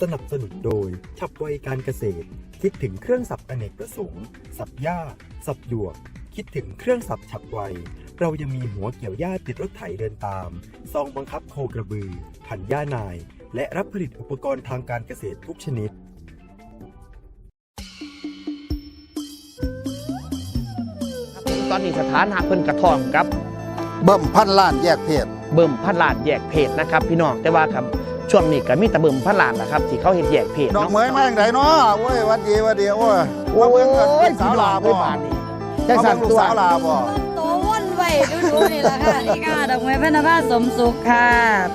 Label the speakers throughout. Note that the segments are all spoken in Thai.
Speaker 1: สนับสนุนโดย ฉับไวการเกษตร คิดถึงเครื่องสับอเนกประสงค์ สับหญ้า สับหยวก คิดถึงเครื่องสับฉับไว เรายังมีหัวเกี่ยวหญ้าติดรถไถเดินตาม ซองบังคับโคกระบือ ผันหญ้านาย และรับผลิตอุปกรณ์ทางการเกษตรทุกชนิด
Speaker 2: ตอนนี้สถานะเพิ่นกระท่อมกับ
Speaker 3: เบิ่มพันล้านแยกเพศ
Speaker 2: เบิ่มพันล้านแยกเพศนะครับพี่น้องแต่ว่าครับ ช่วงนี้ก็มีแต่เบิ่มพันล้านแหละครับที่เขาเห็นแยกเพศ
Speaker 3: ดอก
Speaker 2: เนาะ
Speaker 3: เหมยมาอย่างไรเนาะโอ้ยหวันดีหวันดีโอ้ย
Speaker 2: โอ้
Speaker 3: มาเบิ่งกัน
Speaker 2: ย
Speaker 3: สาวลา
Speaker 2: พี่
Speaker 3: บ่
Speaker 2: น้อง
Speaker 3: มา
Speaker 2: เอ้ยบาดนี้จังสั
Speaker 3: เบิ่
Speaker 2: น
Speaker 3: งลูก
Speaker 2: ตัว
Speaker 3: สาวลาบ่
Speaker 4: โตว่อนไว้ดูๆนี่แหละค่ะ นี่ค่ะดอกไม้พระนภาสมสุขค่ะ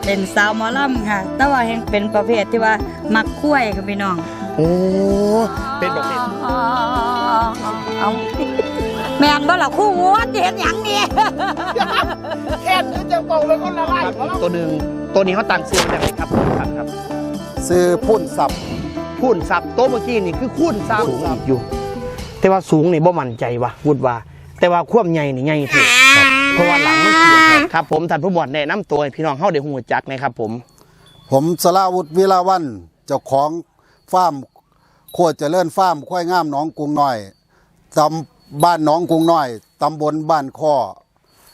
Speaker 4: เป็นสาวหมอลำค่ะ แต่ว่าแห่งเป็นประเภทที่ว่ามักคุ้ยค่ะพี่น้อง
Speaker 2: โอ้เป็นแบบนี้
Speaker 4: เอาแม่นบ่ล่ะคู่งัวเห็นหยังนี่
Speaker 2: แค่นี้จะเบาเลยก็ละลาย ตัวหนึ่ง ตัวนี้เขาตั้งชื่อยังไงครับครับครับ
Speaker 3: ซื้อพุ่นสับ
Speaker 2: คูณซับโตวเมื่อกี้นี่คือคูณซับ
Speaker 3: คูณ
Speaker 2: สูง
Speaker 3: ซับ
Speaker 2: อีกอยู่ แต่ว่าสูงนี่บ่มั่นใจว่ะวุดว่า แต่ว่าความใหญ่นี่ใหญ่เถอะเพราะว่าหลังมันเสียครับครับ ผมท่านผู้บวชแนะนำตัวให้พี่น้องเฮาได้ฮู้จักนะครับ ผม
Speaker 3: ผมสลาวุฒิวิลาวันเจ้าของฟาร์มโคตรเจริญฟาร์มควายงามหนองกรุงน้อยตำบ้านหนองกรุงน้อยตำบลบ้านข้อ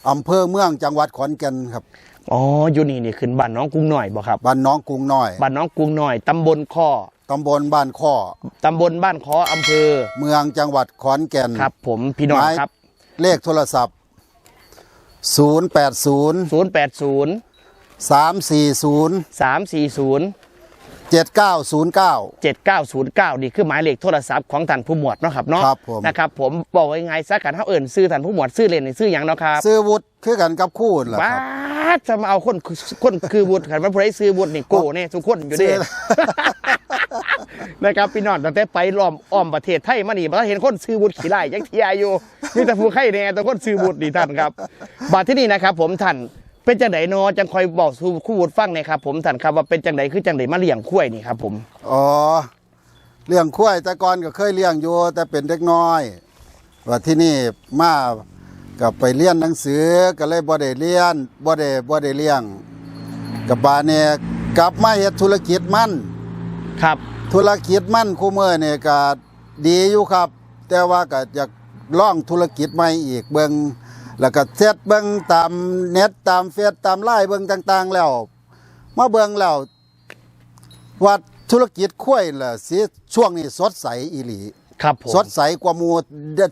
Speaker 3: อำเภอเมืองจังหวัดขอนแก่นครับ
Speaker 2: อ๋ออยู่นี่นี่ขึ้นบ้านน้องกรุงหน่อยบ่ครับ
Speaker 3: บ้านหน้องกรุงน้อย
Speaker 2: บ้านน้องกรุงหน่อยตำบลข้อ
Speaker 3: ตำบลบ้านข้อ
Speaker 2: ตำบลบ้านคออำเภอ
Speaker 3: เมืองจังหวัดขอนแก่น
Speaker 2: ครับ ผมพี่น้อง
Speaker 3: หมาย
Speaker 2: ครับ
Speaker 3: เลขโทรศัพท์ 080
Speaker 2: 080
Speaker 3: 340
Speaker 2: 340
Speaker 3: 7909
Speaker 2: 7909นี่คือหมายเลขโทรศัพท์ของท่านผู้หมวดเนาะครับเนาะ
Speaker 3: ครับผม
Speaker 2: นะครับผมบอกไว้ไงซะกันเฮาเอิ้นชื่อท่านผู้หมวดชื่อเล่นนี่ชื่อหยังเนาะครับ
Speaker 3: ซื้อวุฒิคือกันกับคู่นั่นแหละ
Speaker 2: ว้า
Speaker 3: ครับ
Speaker 2: ด จะมาเอาคนคนคือบุตรขันว่าผู้ใดซื้อบุตรนี่โก้เนี่ยทุกคนอยู่เด้
Speaker 3: ซื้อ
Speaker 2: นะครับพี่น้องตั้งแต่ไปล้อมอ้อมประเทศไทยมานี่บ่เห็นคนซื้อบุตรขี่ไล่ยังเทียอยู่มีแต่ผู้ไข่แน่แต่คนซื้อบุตรนี่ท่านครับบาดที่นี่นะครับ ผมท่านเป็นจังไดเนอจังคอยบอกสู่คู่บุตรฟังหนะครับผมท่านครับว่าเป็นจังไดคือจังไดมาเลี้ยงคุ้ยนี่ครับ ผม
Speaker 3: อ๋อเลี้ยงควายแต่ก่อนก็เคยเลี้ยงอยู่แต่เป็นเด็กน้อยว่าที่นี่มา กับไปเรียนหนังสือก็เลยบ่ได้เรียนบ่ได้บ่ได้เลี้ยงกับบาดเนี่ยกลับมาเฮ็ดธุรกิจมัน
Speaker 2: ครับ
Speaker 3: ธุรกิจมันคู่มือเนี่ยก็ดีอยู่ครับ แต่ว่าก็อยากล่องธุรกิจใหม่อีกเบิงแล้วก็เซตเบิงตามเน็ตตามเฟซตามไลน์เบิงต่าง ๆ แล้วมาเบิงแล้วว่าธุรกิจคุ้วยล่ะสิช่วงนี้สดใสอีหลี
Speaker 2: ครับผม
Speaker 3: สดใสกว่าหมู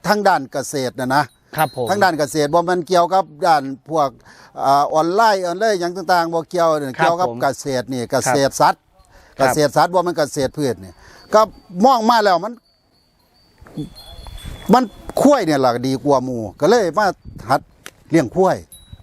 Speaker 3: ทั้งด้านเกษตรนะนะ ครับ
Speaker 2: ผม
Speaker 3: ทั้งด้านเกษตรบ่มันเกี่ยวกับด้านพวกอ่าออนไลน์ออนไลน์อย่างต่างๆบ่เกี่ยวเนี่ยเกี่ยวกับเกษตรนี่เกษตรสัตว์
Speaker 2: ครั
Speaker 3: เก
Speaker 2: บ
Speaker 3: ษตรสัตว์บ่มันเกษตรพืชนี่ก็มองมาแล้วมัน มันคุ้วยเนี่ยล่ะดีกว่าหมูก็เลยมาหัดเลี้ยงคุ้วย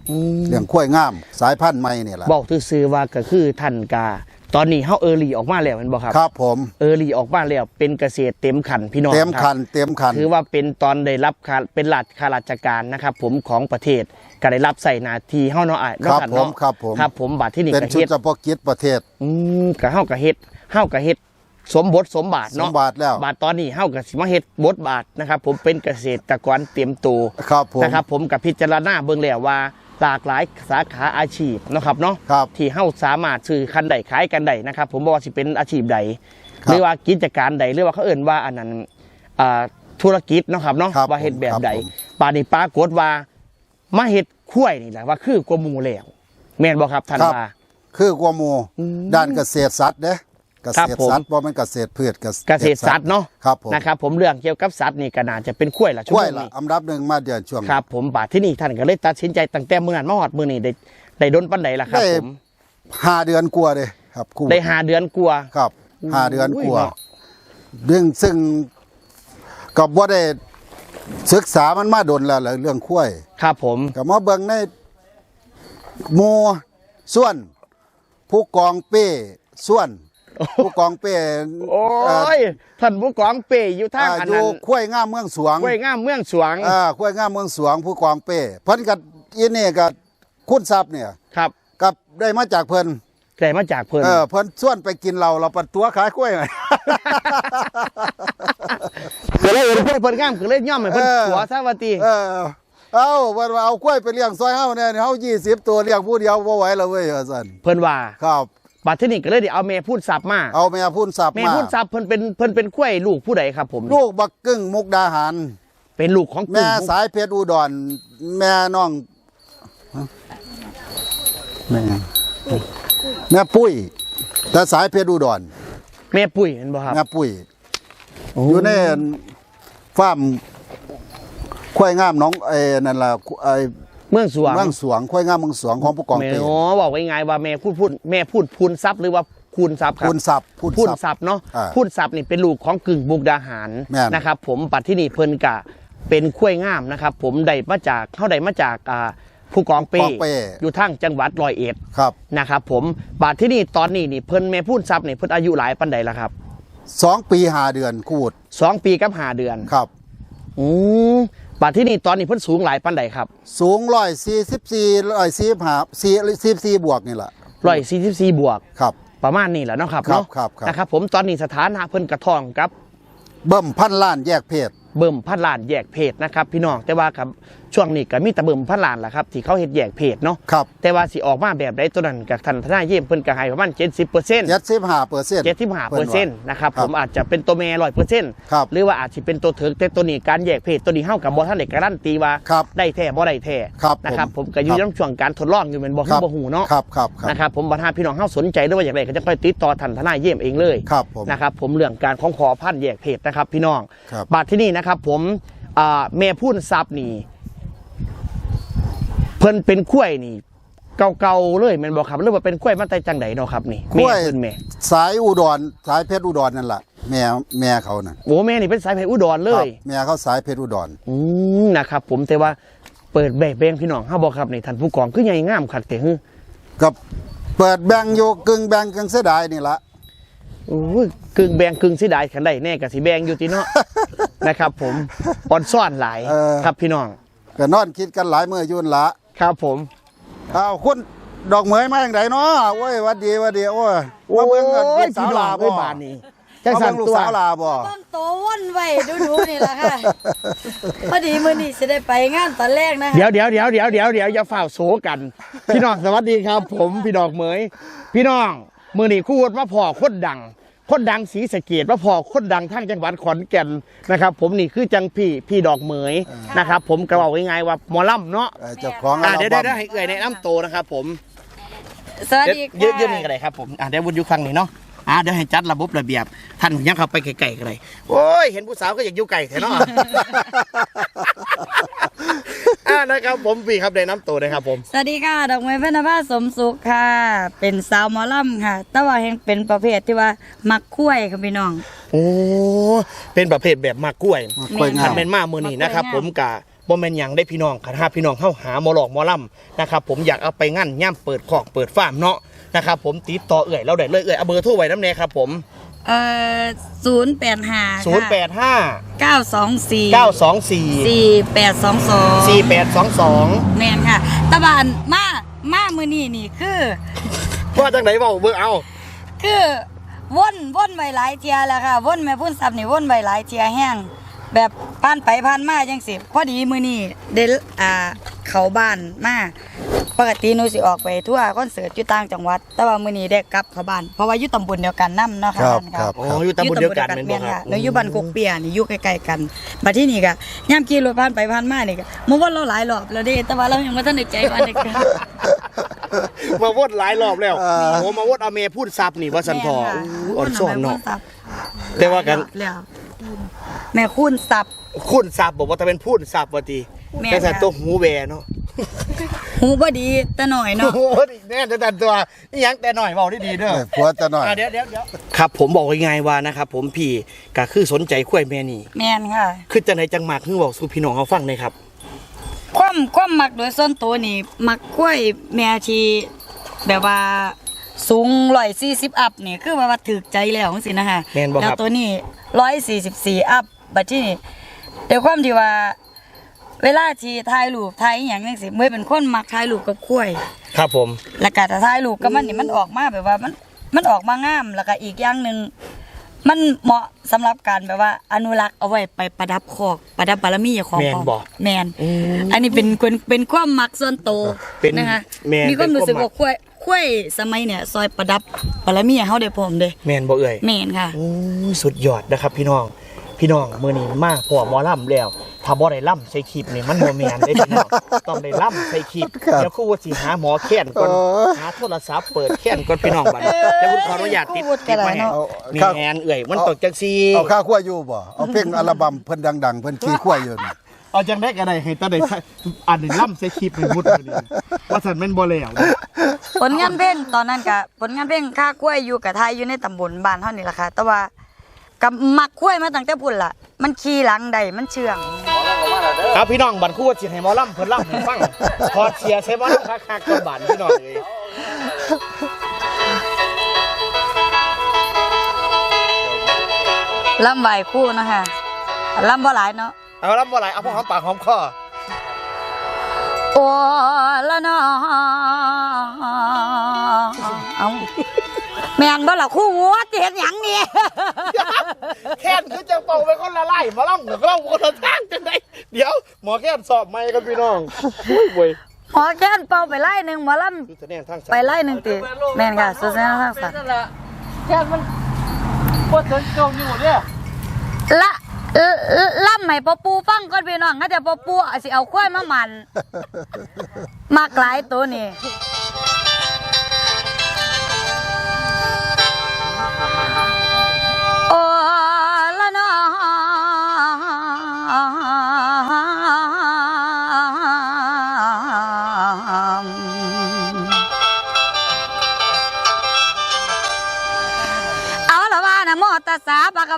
Speaker 2: อืม
Speaker 3: เลี้ยงคุ้วยงาม สายพันธุ์ใหม่เนี่ยล่ะ
Speaker 2: บอกซื่อๆว่าก็คือท่านกา ตอนนี้เฮาเออร์ลีออกมาแล้วแม่นบ่ครับ
Speaker 3: ครับผม
Speaker 2: เออร์ลีออกมาแล้วเป็นเกษตรเต็มขันพี่น้อง
Speaker 3: เต็ม
Speaker 2: ครับ
Speaker 3: คันเต็มคัน
Speaker 2: ถือว่าเป็นตอนได้รับค่าเป็นหลัดข้าราชการนะครับ ผมของประเทศก็ได้รับใส่หนาทีเฮาเนาะอะ
Speaker 3: ครับ
Speaker 2: เนาะ
Speaker 3: ผม
Speaker 2: เนาะ
Speaker 3: ครับผม
Speaker 2: ครับผมบัดที่นี่
Speaker 3: เป็น
Speaker 2: ก็
Speaker 3: ชุด
Speaker 2: เฮ็ด
Speaker 3: เฉพาะกิจประเทศ
Speaker 2: อืมก็เฮาก็เฮ็ดเฮาก็เฮ็ดสมบทสมบาท
Speaker 3: ส
Speaker 2: เนาะ
Speaker 3: มบาทแล้ว
Speaker 2: บาทตอนนี้เฮาก็สิมาเฮ็ดบทบาทนะครับ ผมเป็นเกษตรกรเตรียมตัว
Speaker 3: ครับผม
Speaker 2: นะครับผมกับพิจารณาเบิ่งแล้วว่า หลากหลายสาขาอาชีพเนาะครับเนาะ
Speaker 3: ครับ
Speaker 2: ที่เฮาสามารถซื้อคันใดขายกันใดนะครับผมบอกว่าสิเป็นอาชีพใด
Speaker 3: ครับ
Speaker 2: หรือว่ากิจการใดหรือว่าเขาเอ่นว่าอันนั้นอ่าธุรกิจเนาะครับเนาะ
Speaker 3: ครับ
Speaker 2: ว่าเฮ็ดแบบใด
Speaker 3: ครับผม
Speaker 2: ปานนี้ปรากฏว่ามาเฮ็ดคุ้ยนี่แหละว่าคือกว่าหมู่แล้วแม่นบ่ครับท่าน
Speaker 3: ครับ
Speaker 2: ว่า
Speaker 3: คือกว่าหมู
Speaker 2: อืม
Speaker 3: ด้านเกษตรสัตว์เด้ เก
Speaker 2: ครับ
Speaker 3: ษตร
Speaker 2: ผม
Speaker 3: สัตว์บ่แม่นเกษตรพืช
Speaker 2: เกษตรสัตว์เนาะ
Speaker 3: ครับผม
Speaker 2: นะครับผมเรื่องเกี่ยวกับสัตว์นี่ก็น่าจะเป็นคุ้ยละช่
Speaker 3: กล้ว
Speaker 2: ง
Speaker 3: ยละ
Speaker 2: นี้
Speaker 3: อันดับหนึ่งมาเดือนช่วงนี้
Speaker 2: ครับผมบาทที่นี่ท่านก็เลยตัดสินใจตั้งแต่มื้อนั้นมาฮอดมื้อนี้ได้ได้ดนปานใดล่ะครับ
Speaker 3: ได้
Speaker 2: ผม
Speaker 3: ห้าเดือนกว่าเลยครับครู
Speaker 2: ได้หาเดือนกว่า
Speaker 3: ครับห้าเดือนกว่า
Speaker 2: อุ้ยเนาะ
Speaker 3: เรื่องซึ่งกับว่าได้ศึกษามันมาดนแล้วล่ะเรื่องคุ้วย
Speaker 2: ครับผม
Speaker 3: กับมาเบิ่งในหมู่ส่วน ผู้กองเป้ส่วน ผู้กองเป้
Speaker 2: โอ้
Speaker 3: เอ่อย
Speaker 2: ท่านผู้กองเป้อยู่ทาง
Speaker 3: อ่า
Speaker 2: อัน
Speaker 3: อ
Speaker 2: นั้
Speaker 3: ยู่
Speaker 2: น
Speaker 3: คุ้วยงามเมืองสวง
Speaker 2: ห้วยงามเมืองสวง
Speaker 3: อ่าคุ้วยงามเมืองสวง ผู้กองเป้เพิ่นกับอีนี่กับคุณทรัพย์เนี่ย
Speaker 2: ครับ
Speaker 3: กับได้มาจากเพิ่น
Speaker 2: ได้มาจากเพิ่น
Speaker 3: เออเพิ่นส่วนไปกินเราเราปัดตัวขายกล้วยไหม
Speaker 2: ก็เลยเห็นเพิ่นเพิ่นงามก็เลยย่อมให้เพิ่น
Speaker 3: เออ
Speaker 2: ขัวซะว่าติ
Speaker 3: เออเอาเพิ่นว่าเอากล้วยไปเลี้ยงซอยเฮาเนี่ยเฮา20 ตัวเลี้ยงผู้เดียวบ่ไหวแล้วเว้ยว่าซั่น
Speaker 2: เพิ่นว่า
Speaker 3: ครับ
Speaker 2: บัดที่นี่ก็เลยได้เอาแม่พูดสับมา
Speaker 3: เอาแม่พูนสับ
Speaker 2: แม่
Speaker 3: มา
Speaker 2: พูดสับเพิ่นเป็นเพิ่นเป็นกล้วยลูกผู้ใดครับผม
Speaker 3: ลูกบักกึ้งมุกดาหาร
Speaker 2: เป็นลูกของ
Speaker 3: แม่
Speaker 2: กลุ่
Speaker 3: สายเพชรอุดรแม่น้องฮะแม่แม่ปุ้ย แต่สายเพชรอุดร
Speaker 2: แม่ปุ้ยเห็นบ่ครับ
Speaker 3: แม่ปุ้ยอยู่ในฟาร์มควายงามน้องเอ้นั่นล่ะไอ้
Speaker 2: เมืองสวง
Speaker 3: เมืองสวงควายงามเมืองสวงของผู้กอง
Speaker 2: แม่
Speaker 3: เต
Speaker 2: อ๋อบอกไว้ไงว่าแม่พูดพูดแม่พูดพูนทรัพย์หรือว่าคูณทรัพย์ครับ
Speaker 3: พูนสับพูน
Speaker 2: พูน
Speaker 3: สับ
Speaker 2: ทรัพย์เนาะ
Speaker 3: อ่า
Speaker 2: พูนทรัพย์นี่เป็นลูกของกึ่งบุกดาหาร
Speaker 3: แม่น
Speaker 2: นะครับผมปัดที่นี่เพิ่นกะเป็นข้วยงามนะครับ ผมได้มาจากเข้าได้มาจากอ่าผู้กองเป้
Speaker 3: กองเป้
Speaker 2: อยู่ทั้งจังหวัดร้อยเอ็ด
Speaker 3: ครับ
Speaker 2: นะครับ ผมบัดที่นี่ตอนนี้นี่เพิ่นแม่พูนทรัพย์นี่เพิ่นอายุหลายปันใดแล้วครับ
Speaker 3: สองปีหาเดือนคูด
Speaker 2: สองปีกับห้าเดือน
Speaker 3: ครับ
Speaker 2: อืม บัดที่นี่ตอนนี้เพิ่นสูงหลายปันใดครับ
Speaker 3: สูงร้อยสี่สิบสี่ร้อยสี่หาสี่สิบสี่บวกนี่แหละ
Speaker 2: ร้อยสี่สิบสี่บวก
Speaker 3: ครับ
Speaker 2: ประมาณนี้แหละเนาะครับ
Speaker 3: ครับ
Speaker 2: เนาะ
Speaker 3: ครับครับ
Speaker 2: นะครับผมตอนนี้สถานะเพิ่นกระท่องกับ
Speaker 3: เบิ่มพันล้านแยกเพศ
Speaker 2: เบิ่มพันล้านแยกเพศนะครับ พี่น้องแต่ว่าครับ ช่วงนี้ก็มีแต่เบิ่มพันล้านแหละครับที่เขาเฮ็ดแยกเพศเนาะ
Speaker 3: ครับ
Speaker 2: แต่ว่าสิออกมาแบบใดตัวนั้นกับทันทนายเยี่ยมเพิ่นก็ให้ประมาณ70%
Speaker 3: เจ็ดสิบห้าเปอร์เซ็นต์
Speaker 2: 75เปอร์เซ็นต์นะครับ
Speaker 3: ครับ
Speaker 2: ผมอาจจะเป็นตัวแม่ร้อยเปอร์เซ็นต์
Speaker 3: ครับ
Speaker 2: หรือว่าอาจจะเป็นตัวเถิกแต่ตัวนี้การแยกเพศตัวนี้เฮากับบ่ทันได้การันตีว่า
Speaker 3: ครับ
Speaker 2: ได้แท้บ่ได้แท้
Speaker 3: ครับ
Speaker 2: นะครับ
Speaker 3: ผ
Speaker 2: ผมมก็อยู่
Speaker 3: ครับ
Speaker 2: ในช่วงการทดลองอยู่แม่นบ่
Speaker 3: ค
Speaker 2: ฮู้
Speaker 3: รับ
Speaker 2: บ่ฮู้เนาะ
Speaker 3: ครับครับครับ
Speaker 2: นะครับผมบัดหาพี่น้องเฮาสนใจหรือว่าอยากได้ก็จะค่อยติดต่อท่านทนายเยี่ยมเองเลย
Speaker 3: ครับผม
Speaker 2: นะครับผมเรื่องการของขอพันธุ์แยกเพศนะครับพี่น้อง
Speaker 3: ครับ
Speaker 2: บัดที่นี่นะครับผมอ่าแม่พูนซับนี่เพิ่นเป็นข้วยนี่เก่าๆเลยแม่นบอกครับหรือว่าเป็นข้วยมาแต่จังไดเนาะครับนี่
Speaker 3: ก
Speaker 2: แม่
Speaker 3: ล้วย
Speaker 2: เพิ่นแม่
Speaker 3: สายอุดรสายเพชรอุดรนั่นแหละแม่แม่เขาน่ะ
Speaker 2: โอ้แม่นี่เป็นสายเพชรอุดรเล
Speaker 3: ครั
Speaker 2: ย
Speaker 3: บแม่เขาสายเพชรอุดร
Speaker 2: อืมนะครับผมแต่ว่าเปิดแบกแบงพี่น้องเฮาบ่ครับนี่ท่านผู้กองคือใหญ่งามคักแต่ฮึ
Speaker 3: กับเปิดแบงอยู่กึ่งแบงกึ่งเสียดายนี่ละ
Speaker 2: โอ้ยกึ่งแบงกึ่งสิได้คันได้แน่ก็สิแบงอยู่ติเนาะ นะครับ ผมออนซ่อนหลายครับพี่น้อง
Speaker 3: ก็นอนคิดกันหลายมื้ออยุ่นละ
Speaker 2: ครับผม
Speaker 3: อ้าวคุณดอกเหมยมาอย่างไรเนาะโอ้ยหวัดดีหวัดดีโอ้ย
Speaker 2: โอ้
Speaker 3: มาเบิ่งกันลู
Speaker 2: ย
Speaker 3: กสา
Speaker 2: พี่
Speaker 3: ว
Speaker 2: น้อ
Speaker 3: ลาง
Speaker 2: เอ้
Speaker 3: บ่
Speaker 2: ยบานนี้จัง
Speaker 3: มา
Speaker 2: สั
Speaker 3: เบิ่
Speaker 2: น
Speaker 3: งลูก
Speaker 2: ตัว
Speaker 3: สาวลาบ่
Speaker 4: ต้นโตว่นไว้ดูๆนี่แหละค่ะพอดีมื้อนี้สิได้ไปงานตอนแรกนะคะ
Speaker 2: เดี๋ยวเดี๋ยวเดี๋ยวเดี๋ยวเดี๋ยวเดี๋ยวอย่าฝ่าโศกัน พี่น้องสวัสดีครับ ผมพี่ดอกเหมย พี่น้องมือนี้คู่วดมาพอคนดัง คนดังสีสะเกดมาพอคนดังทั้งจังหวัดขอนแก่นนะครับ ผมนี่คือจังพี่พี่ดอกเหมยนะครับ ผมกระบอกง่ายๆว่าหมอลำเนาะ
Speaker 3: เอ่อเจ้าของ
Speaker 2: อ่า
Speaker 3: อัล
Speaker 2: เดี๋ยว
Speaker 3: บั้
Speaker 2: เดี๋ยว
Speaker 3: ม
Speaker 2: เดี๋ยวให้เอ่ยแนะนำตัวนะครับ ผม
Speaker 4: สวัส
Speaker 2: เดี๋ยว
Speaker 4: ดีค่ะ
Speaker 2: ยืดยืดนี่ก็ได้ครับผมอ่าเดี๋ยววุนอยู่ฟังนี่เนาะอ่าเดี๋ยวให้จัดระบบระเบียบ ท่านยังเข้าไปไกลๆกันเลยโอ้ยเห็นผู้สาวก็อยากอยู่ไกลแท้เนาะ อ่านะครับผมพี่ครับได้น้ำตัวนะครับผม
Speaker 4: สวัสดีค่ะ ดอกไม้พระนภาสมสุขค่ะ เป็นสาวหมอลำค่ะแต่ว่าแห่งเป็นประเภทที่ว่ามักคุ้ยค่ะพี่น้อง
Speaker 2: โอ้ เป็นประเภทแบบมากกล้วย
Speaker 3: มากล้วยงาม
Speaker 2: คันเป็นมามือนี้นะครับ
Speaker 4: มากล้วยงาม
Speaker 2: ผมกะบ่แม่นหยังได้พี่น้องคันหาพี่น้องเข้าหาหมอหลอกหมอลำนะครับผมอยากเอาไปงั้นย่ำเปิดคอกเปิดฟาร์มเนาะนะครับผมติดต่อเอื่อยเราได้เลยเอื่อยเอาเบอร์โทรไว้น้ำแน่ครับผม
Speaker 4: เอ่อศูนย์แปดห้า
Speaker 2: 085
Speaker 4: เก้าสองสี่
Speaker 2: 924
Speaker 4: สี่แปดสองสอง
Speaker 2: 4822
Speaker 4: แม่นค่ะตะบานมามามือนี่นี่คือ
Speaker 2: ว่าจังไหนเว้าเบิ่งเอา
Speaker 4: คือว่นว่นไว้หลายเทียแล้วค่ะว่นแม่พุ่นซับนี่ว่นไว้หลายเทียแห้งแบบผ่านไปผ่านมาจังสิพอดีมือนี่เดลอ่าเขาบ้านมา ปกติหนูสิออกไปทั่วคอนเสิร์ตอยู่ต่างจังหวัด แต่ว่ามือนี้ได้กลับเข้าบ้านเพราะว่าอยู่ตำบลเดียวกันนํเนาะค่ะ
Speaker 3: ครับ
Speaker 4: ท่าน
Speaker 3: ครับ
Speaker 2: อ๋ออยู่ตำบลเดียวกันแม่นบ่
Speaker 4: แม่น
Speaker 2: ครั
Speaker 4: ค่ะ
Speaker 2: บ
Speaker 4: หนูอยู่บ้านกกเปียนี่อยู่ใกล้ๆกันบัดที่นี่ก็ย่ามขี่รถผ่านไปผ่านมานี่ก็มาวนเราหลายรอบแล้วเด้แต่ว่าเรายังบ่ทันได้ใจว่าได้กลับ
Speaker 2: มาวนหลายรอบแล้ว
Speaker 3: เออ
Speaker 2: โอ้มาวนเอาเมพูดซับนี่ว่าสันทอ
Speaker 4: แม่ค่ะ
Speaker 2: อู้อ่อนซ่อนเนาะ
Speaker 4: แม่
Speaker 2: แต่ว่ากัน
Speaker 4: แล้วแม่คุณสับ
Speaker 2: คุณซับบอกว่าจะเป็นพูดซับว่าตี
Speaker 4: แม่น
Speaker 2: แต่สัน
Speaker 4: ค่ะ
Speaker 2: ตัวหูแวเนาะ
Speaker 4: หูบ่ดีแต่หน่อย
Speaker 2: โอ้
Speaker 4: เนาะ
Speaker 2: โหแน่แต่ตันตัวนี่ยังแต่หน่อยเบาได้ดีเด้อ
Speaker 3: เอ้ยผัวจะหน่อย
Speaker 2: อะเดี๋ยวเดี๋ยวเดี๋ยวครับผมบอกง่ายๆว่านะครับผมพี่ก็คือสนใจคุ้ยแม่นี่
Speaker 4: แม่นค่ะ
Speaker 2: คือจังไหนจังมากคือบอกสู่พี่น้องเขาฟังเลยครับ
Speaker 4: ความความมักโดยส่วนตัวนี่มักกล้วยแม่ที่แบบว่าสูง140อัพนี่คือว่าว่าถูกใจแล้วจังซี่นะคะ
Speaker 2: แม่นบ่ครับ
Speaker 4: แล้วตัวนี้144อัพบัดที่นี่ แต่ความที่ว่า เวลาที่ถ่ายรูปถ่ายอหย่างจังซี่เมื่อเป็นคนมักถ่ายรูปกับกล้วย
Speaker 2: ครับผม
Speaker 4: แล้วก็ถ้าถ่ายรูปกับมันนี่มันออกมาแบบว่ามันมันออกมางามแล้วก็อีกอย่างหนึ่งมันเหมาะสำหรับการแบบว่า อนุรักษ์เอาไว้ไปประดับคอกประดับบารมีของ
Speaker 2: แม่น
Speaker 4: พ่อ
Speaker 2: บ่
Speaker 4: แมนอันนี้เป็นเป็นเป็นความมักส่วนตัว
Speaker 2: เป็น
Speaker 4: นะคะ
Speaker 2: แม่น
Speaker 4: มีความรู้สึก
Speaker 2: เป็นความมัก
Speaker 4: ว่าควายคุ้ยสมัยเนี่ยซอยประดับบารมีให้เฮาได้พร้อมเด้
Speaker 2: แมนบ่เอ่ย
Speaker 4: แม่นค่ะ
Speaker 2: โอ้ยสุดยอดนะครับพี่น้อง พี่น้องมื้อนี้มาพอหมอล่ำแล้ว ถ้าบ่ได้ล่ำใส่คลิปนี่มันบ่แม่นเด้พี่น้องต้องได้ล่ำใส่คลิป
Speaker 3: ครับ
Speaker 2: เดี๋ยวครูว่าสิหาหมอแค้นก่อน
Speaker 3: โอ้ย
Speaker 2: หาโทรศัพท์เปิดแค้นก่อนพี่น้องบัดนี้เดี๋ยวคุณขออนุญาตติด
Speaker 4: พูดกั
Speaker 2: ติ
Speaker 4: น
Speaker 2: ด
Speaker 4: หลา
Speaker 2: ไว้
Speaker 4: ย
Speaker 2: ให้
Speaker 4: เนาะ
Speaker 2: นี่แอนเอ่ยมันตกจังซี่
Speaker 3: เอาข้าวคั่วอยู่บ่เอาเพลงอัลบั้มเพิ่นดัง ๆ เพิ่นขี้คั่วอยู่นี่
Speaker 2: เอาจังได้ก็ได้ให้ตาได้ใช้อันนี้ล่ำใส่คลิปให้มุดมื้อนี้ว่าซั่นแม่นบ่แล้วนะ
Speaker 4: ผลงานเพลงตอนนั้นก็ผลงานเพลงค่ากล้วยอยู่กับไทยอยู่ในตำบลบ้านเฮานี่ล่ะค่ะแต่ว่า กับมักกล้วยมาตั้งแต่พุ่นล่ะ มันขี่หลังได้มันเชื่อง
Speaker 2: ครับพี่น้องบัดครูว่าสิให้หมอล่ำเพิ่นล่ำให้ฟังพอเชียร์ใส่หมอล่ำคักๆก่อนบัดพี่น้องเอ้ย
Speaker 4: ลำไหวคู่เนาะคะลำบ่หลายเนาะ
Speaker 2: เอาล่ำบ่หลายเอาพอหอมปากหอมคอ
Speaker 4: โอ้ละเนาะเอา แม่นบ่ล่ะคู่วัวสิเฮ็ดหยังนี่
Speaker 2: แค้นคือจังเป่าไปคนละไล่หมอล่ำกับเราคนละทางจังไดเดี๋ยวหมอแค้นสอบใหม่กันพี่น้องอุ้ยเว้ย
Speaker 4: หมอแค้นเป่าไปไล่หนึงหมอล
Speaker 2: คือแสดงทางำ
Speaker 4: ไปไล่หนึงติแม่นค่ะสุดแสดงทางสัตว์
Speaker 5: แค่มันปวดถึงจงอยู่เนี่ย
Speaker 4: ละเอ่อเอ่อล่ำให้ปอปูฟังก่อนพี่น้องก็จะปอปูสิเอาควายมามันมากหลายตัวนี่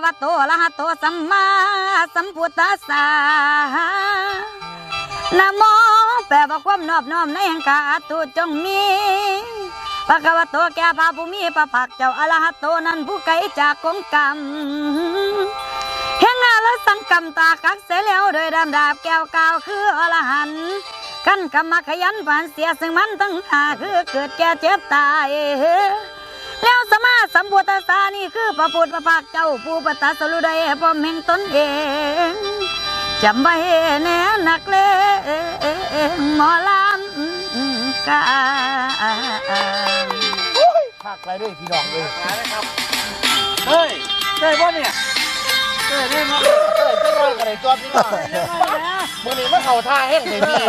Speaker 4: ะภะคะวะโตอะระหะโตสัมมาสัมพุทธัสสะนะโมแปลว่าความนอบน้อมในแห่งกาตุจงมีปะกวะโตแก่พาผู้มีพระภาคเจ้าอรหัตโตนั้นผู้ไกลจากกงกรรมแห่งอาละสังกรรมตากักเสียแล้วโดยดำดาบแก้วกาวคืออรหันกันกรรมขยันผ่านเสียซึ่งมันตั้งหาคือเกิดแก่เจ็บตาย แล้วสมาสัมพุทธสานี่คือพระพุทธพระภาคเจ้าผู้ประตรัสรู้ได้พร้อมแห่งตนเองจำไว้แน่นักเลงหมอลำกา
Speaker 2: ภาคไรด้วยพี่น้องเอ้ย
Speaker 5: เฮ้ยได้ป่ะเนี่ยเฮ้ยได้มา
Speaker 2: เอ้ยจะน้อยกันเลยตัวพี่น้องมื้อนี้มาเข้าท่าแห้งเลยพี่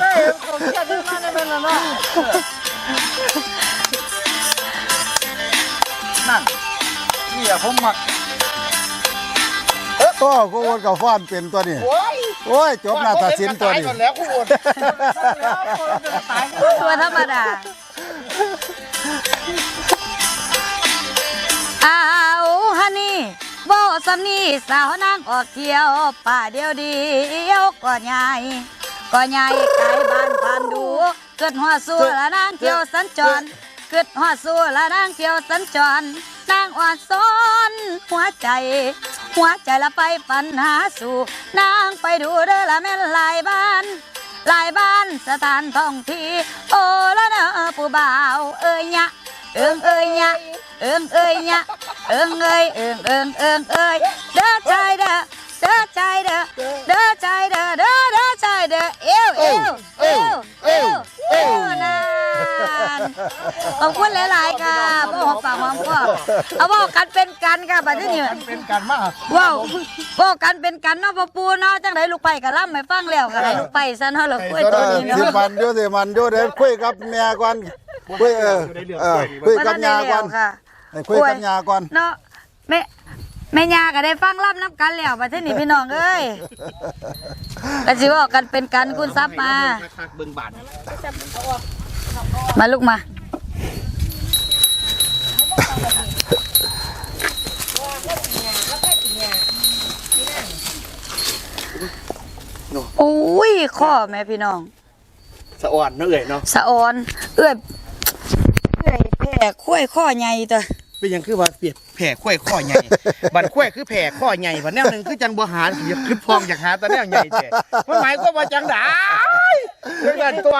Speaker 5: เฮ้ยผมจะได้มาได้เป็นแล้วนะ นั่นนี่อะผมหมัก
Speaker 3: ก็กูวนกับฟ้อนเป็นตัวนี้
Speaker 2: โอ้ย
Speaker 3: โอ้ยจบหน้าตัดสินตัวนี้
Speaker 2: ก่อนแล้วคุณโอน
Speaker 4: ตัวธรรมดาเอาฮันนี่โบสำนีสาวนางออกเที่ยวป่าเดียวเดียวก็ใหญ่ก็ใหญ่ไกลบ้านผ่านดู เกิดหัวสู้ละนางเที่ยวสัญจรเกิดหัวสู้ละนางเที่ยวสัญจรนางอ่อนซ้อนหัวใจ หัวใจละไปปัญหาสู่ นางไปดูเด้อละแม่นลายบ้าน หลายบ้านสถานท่องที่โอ้ละเนอผู้บ่าวเอ้ยยะเอิงเอ้ยยะเอิงเอ้ยยะเอิงเอ้ยเอิงเอิงเอิงเอ้ยเด้อใจเด้อ เด้อใจเด้อเด้อใจเด้อเด้อเด้อใจเด้อเอวเอวเอวเอวเอวนานขอบคุณหลายๆค่ะพ่อหอมปากหอมคอเอาบอกกันเป็นกันค่ะบัดนี้
Speaker 2: เป็นการมาก
Speaker 4: ว้าวบอกกันเป็นกันเนาะพ่อปูเนาะจังไดลูกไปก็ล่ำไม่ฟังแล้วก็ให้ลูกไปซะเนาะล่ะกล้วย
Speaker 3: เอ
Speaker 4: ตัว
Speaker 3: อ
Speaker 4: นี้
Speaker 3: สิ
Speaker 4: เนาะ
Speaker 3: มันอยู่สิมันอยู่เดี๋ยวคุยกับแม่ก่อนคุยเออเออคุยกับยาก่อน
Speaker 4: ค่ะ
Speaker 3: ให้คุยกับยาก่อน
Speaker 4: เนาะแม่ แม่ยาก็ได้ฟังล่ำน้ำกันแล้วบัดนี้พี่น้องเอ้ยก็สิบอกกันเป็นกันคุณทรัพย์มา
Speaker 2: เบิ่งบาท
Speaker 4: มาลูกมา โอ้ยข้อแม่พี่น้อง
Speaker 2: สะอ่อนเนาะเอ่ยเนาะ
Speaker 4: สะออน เอื้อยเอื้อยแผ่คุ้ยข้อใหญ่ตัว
Speaker 2: เป็นหยังคือว่าเปียกแผ่ข้อยข้อใหญ่ บัดข้อยคือแผ่ข้อใหญ่บัดแนวหนึงคือจังบ่หาอยากคือพองอยากหาแตะแนวใหญ่แท้มันหมายความว่าจังได๋เรื่องนั้นตัว